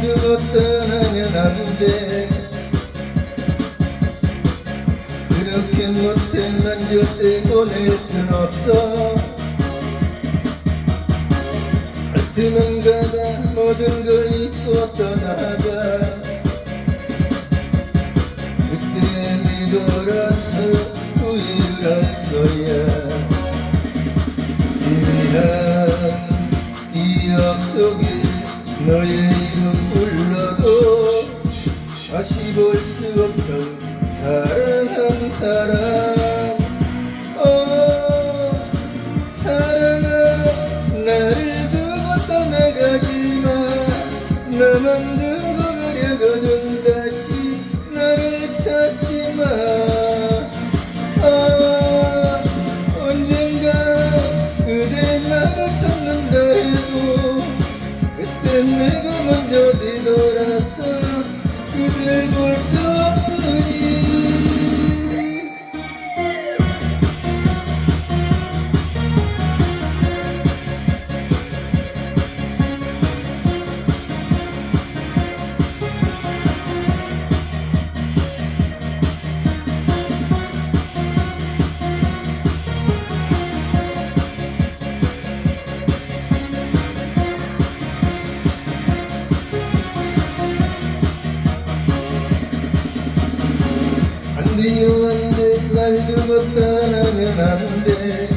날 두고 떠나면 안돼. 그렇게 못해 난 절대 보낼 순 없어. 알트면 가다 모든 걸 잊고 떠나가 그때 뒤돌아서 후회를 할 거야. 희미한 기억 속에 너의 다시 볼 수 없던 사랑한 사람. 어 사랑아 나를 두고 떠나가지마 나만 두고 가려거든 다시 나를 찾지마. 아 언젠가 그대 나를 찾는다 해도 그땐 내가 먼저 뒤돌아서 그댈 안돼 날 두고 떠나면 안돼.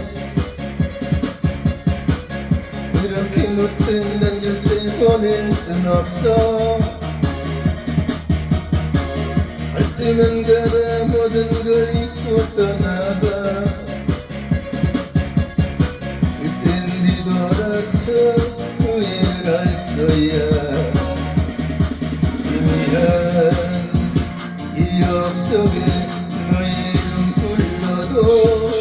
이렇게 못된 난 절대 보낼 순 없어. 알뜨면 가다 모든 걸 잊고 떠나가 기억 속에 너의 이름 불러도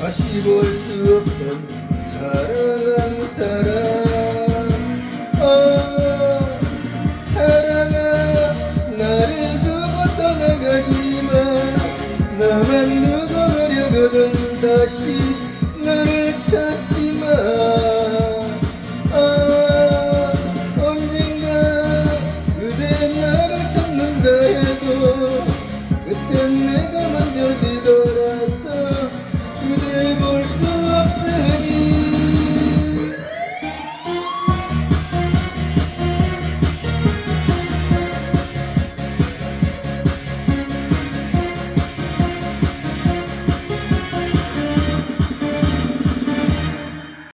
다시 볼 수 없던 사랑한 사람 어, 사랑아 나를 두고 떠나가지만 나만 누고 가려거든 다시